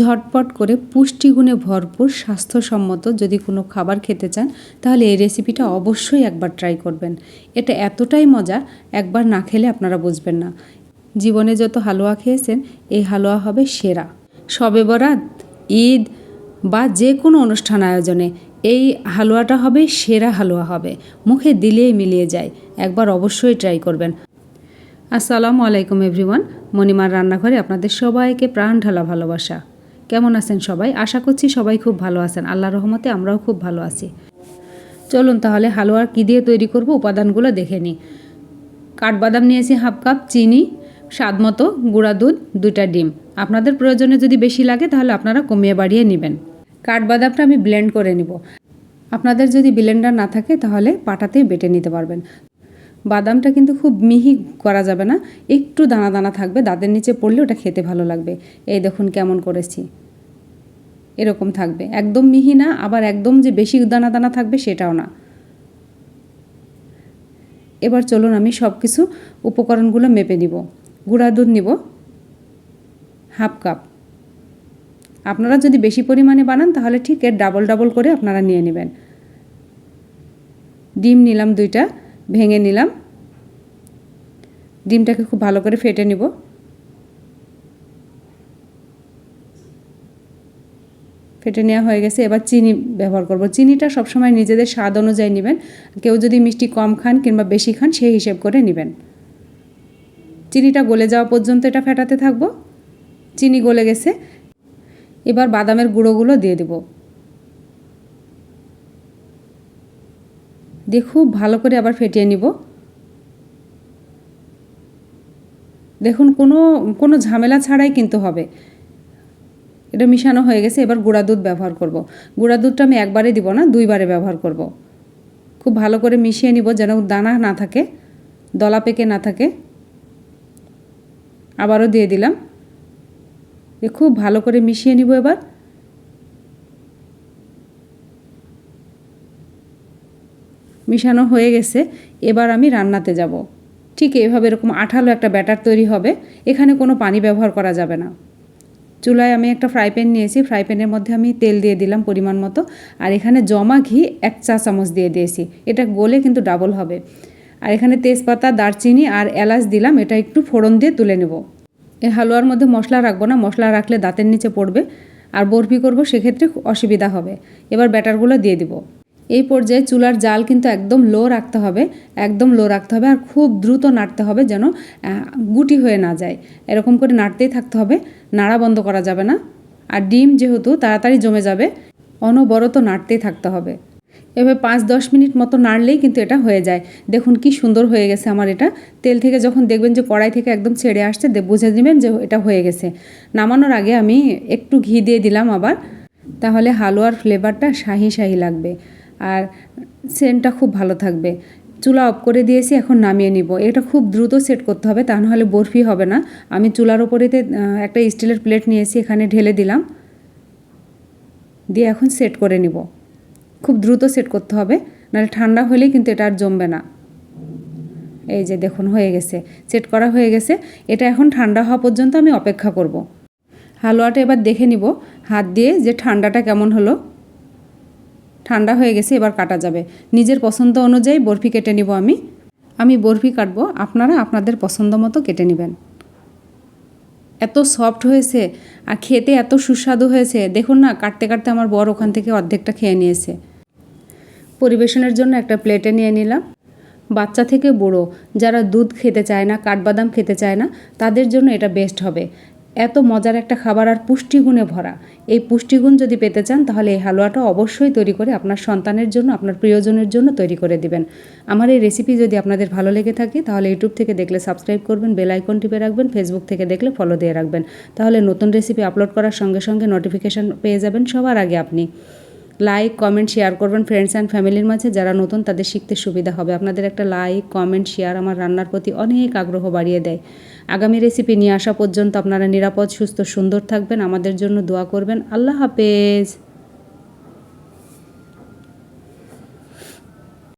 ঝটপট করে পুষ্টিগুণে ভরপুর, স্বাস্থ্যসম্মত যদি কোনো খাবার খেতে চান, তাহলে এই রেসিপিটা অবশ্যই একবার ট্রাই করবেন। এটা এতটাই মজা, একবার না খেলে আপনারা বুঝবেন না। জীবনে যত হালুয়া খেয়েছেন, এই হালুয়া হবে সেরা। শবে বরাত, ঈদ বা যে কোনো অনুষ্ঠান আয়োজনে এই হালুয়াটা হবে, সেরা হালুয়া হবে। মুখে দিলেই মিলিয়ে যায়। একবার অবশ্যই ট্রাই করবেন। আসসালামু আলাইকুম এভরিওয়ান। মণিমার রান্নাঘরে আপনাদের সবাইকে প্রাণ ঢালা ভালোবাসা। কেমন আছেন সবাই? আশা করছি সবাই খুব ভালো আছেন। আল্লাহ রহমতে আমরাও খুব ভালো আছি। চলুন তাহলে হালুয়ার কী দিয়ে তৈরি করব উপাদানগুলো দেখে নিই। কাঠবাদাম নিয়েছি হাফ কাপ, চিনি, স্বাদ মতো গুঁড়া দুধ, দুইটা ডিম। আপনাদের প্রয়োজনে যদি বেশি লাগে তাহলে আপনারা কমিয়ে বাড়িয়ে নেবেন। কাঠবাদামটা আমি ব্লেন্ড করে নিব। আপনাদের যদি ব্লেন্ডার না থাকে তাহলে পাটাতেই বেটে নিতে পারবেন। বাদামটা কিন্তু খুব মিহি করা যাবে না, একটু দানা দানা থাকবে, দাঁতের নিচে পড়লে ওটা খেতে ভালো লাগবে। এই দেখুন কেমন করেছি। এরকম থাকবে। একদম মিহি না, আবার একদম যে বেশি দানা দানা থাকবে সেটাও না। এবার চলুন আমি সব কিছু উপকরণগুলো মেপে নিব। গুঁড়া দুধ নিব, হাফ কাপ। আপনারা যদি বেশি পরিমাণে বানান, তাহলে ঠিক এর ডাবল ডাবল করে আপনারা নিয়ে নেবেন। ডিম নিলাম দুইটা, ভেঙে নিলাম। ডিমটাকে খুব ভালো করে ফেটে নিব। ফেটে নেওয়া হয়ে গেছে। এবার চিনি ব্যবহার করব। চিনিটা সবসময় নিজেদের স্বাদ অনুযায়ী নেবেন। কেউ যদি মিষ্টি কম খান কিংবা বেশি খান, সেই হিসেব করে নেবেন। চিনিটা গলে যাওয়া পর্যন্ত এটা ফেটাতে থাকব। চিনি গলে গেছে। এবার বাদামের গুঁড়োগুলো দিয়ে দেব। দিয়ে খুব ভালো করে আবার ফেটিয়ে নিব। দেখুন, কোনো কোনো ঝামেলা ছাড়াই কিন্তু হবে। এটা মিশানো হয়ে গেছে, এবার গুঁড়া দুধ ব্যবহার করব। গুঁড়া দুধটা আমি একবারে দিব না, দুইবারে ব্যবহার করব। খুব ভালো করে মিশিয়ে নিব যেন দানা না থাকে, দলা পেকে না থাকে। আবারও দিয়ে দিলাম। এ খুব ভালো করে মিশিয়ে নিব এবার। মিশানো হয়ে গেছে, এবার আমি রান্নাতে যাব। ঠিক এভাবে এরকম আঠালো একটা ব্যাটার তৈরি হবে, এখানে কোনো পানি ব্যবহার করা যাবে না। চুলায় আমি একটা ফ্রাই প্যান নিয়েছি, ফ্রাই প্যানের মধ্যে আমি তেল দিয়ে দিলাম পরিমাণ মতো, আর এখানে জমা ঘি এক চা চামচ দিয়ে দিয়েছি। এটা গলে কিন্তু ডাবল হবে। আর এখানে তেজপাতা, দারচিনি আর এলাচ দিলাম, এটা একটু ফোড়ন দিয়ে তুলে নেব। এই হালুয়ার মধ্যে মশলা রাখব না, মশলা রাখলে দাঁতের নিচে পড়বে, আর বরফি করব সেক্ষেত্রে অসুবিধা হবে। এবার ব্যাটারগুলো দিয়ে দিব। এই পর্যায়ে চুলার জাল কিন্তু একদম লো রাখতে হবে, একদম লো রাখতে হবে আর খুব দ্রুত নাড়তে হবে যেন গুটি হয়ে না যায়। এরকম করে নাড়তেই থাকতে হবে, নাড়া বন্ধ করা যাবে না আর ডিম যেহেতু তাড়াতাড়ি জমে যাবে, অনবরত নাড়তেই থাকতে হবে। এভাবে পাঁচ দশ মিনিট মতো নাড়লেই কিন্তু এটা হয়ে যায়। দেখুন কি সুন্দর হয়ে গেছে আমার এটা। তেল থেকে যখন দেখবেন যে কড়াই থেকে একদম ছেড়ে আসছে বুঝে নেবেন যে এটা হয়ে গেছে। নামানোর আগে আমি একটু ঘি দিয়ে দিলাম আবার। তাহলে হালুয়ার ফ্লেভারটা শাহি শাহি লাগবে। আর সেন্টটা খুব ভালো থাকবে। চুলা অফ করে দিয়েছি, এখন নামিয়ে নিব। এটা খুব দ্রুত সেট করতে হবে, তা নাহলে বরফি হবে না। আমি চুলার ওপরেতে একটা স্টিলের প্লেট নিয়েছি, এখানে ঢেলে দিলাম। দিয়ে এখন সেট করে নিব। খুব দ্রুত সেট করতে হবে, নাহলে ঠান্ডা হলেই কিন্তু এটা আর জমবে না। এই যে দেখুন, হয়ে গেছে। সেট করা হয়ে গেছে। এটা এখন ঠান্ডা হওয়া পর্যন্ত আমি অপেক্ষা করব। হালুয়াটা এবার দেখে নিব। হাত দিয়ে যে ঠান্ডাটা কেমন হলো। ঠান্ডা হয়ে গেছে, এবার কাটা যাবে। নিজের পছন্দ অনুযায়ী বরফি কেটে নিব আমি। আমি বরফি কাটবো, আপনারা আপনাদের পছন্দ মতো কেটে নেবেন। এত সফট হয়েছে আর খেতে এত সুস্বাদু হয়েছে। দেখুন না, কাটতে কাটতে আমার বর ওখান থেকে অর্ধেকটা খেয়ে নিয়েছে। পরিবেশনের জন্য একটা প্লেটে নিয়ে নিলাম। বাচ্চা থেকে বুড়ো, যারা দুধ খেতে চায় না, কাঠবাদাম খেতে চায় না, তাদের জন্য এটা বেস্ট হবে। এত মজার একটা খাবার আর পুষ্টিগুণে ভরা। এই পুষ্টিগুণ যদি পেতে চান, তাহলে এই হালুয়াটা অবশ্যই তৈরি করে আপনার সন্তানের জন্য, আপনার প্রিয়জনের জন্য তৈরি করে দিবেন। আমার এই রেসিপি যদি আপনাদের ভালো লেগে থাকে, তাহলে ইউটিউব থেকে দেখলে সাবস্ক্রাইব করবেন বেল আইকন টিপে রাখবেন ফেসবুক থেকে দেখলে ফলো দিয়ে রাখবেন। তাহলে নতুন রেসিপি আপলোড করার সঙ্গে সঙ্গে নোটিফিকেশান পেয়ে যাবেন সবার আগে আপনি। লাইক কমেন্ট শেয়ার করবেন ফ্রেন্ডস অ্যান্ড ফ্যামিলির মাঝে। যারা নতুন, তাদের শিখতে সুবিধা হবে। আপনাদের একটা লাইক কমেন্ট শেয়ার আমার রান্নার প্রতি অনেক আগ্রহ বাড়িয়ে দেয়। আগামী রেসিপি নিয়ে আসা পর্যন্ত আপনারা নিরাপদ, সুস্থ, সুন্দর থাকবেন। আমাদের জন্য দোয়া করবেন। আল্লাহ হাফেজ।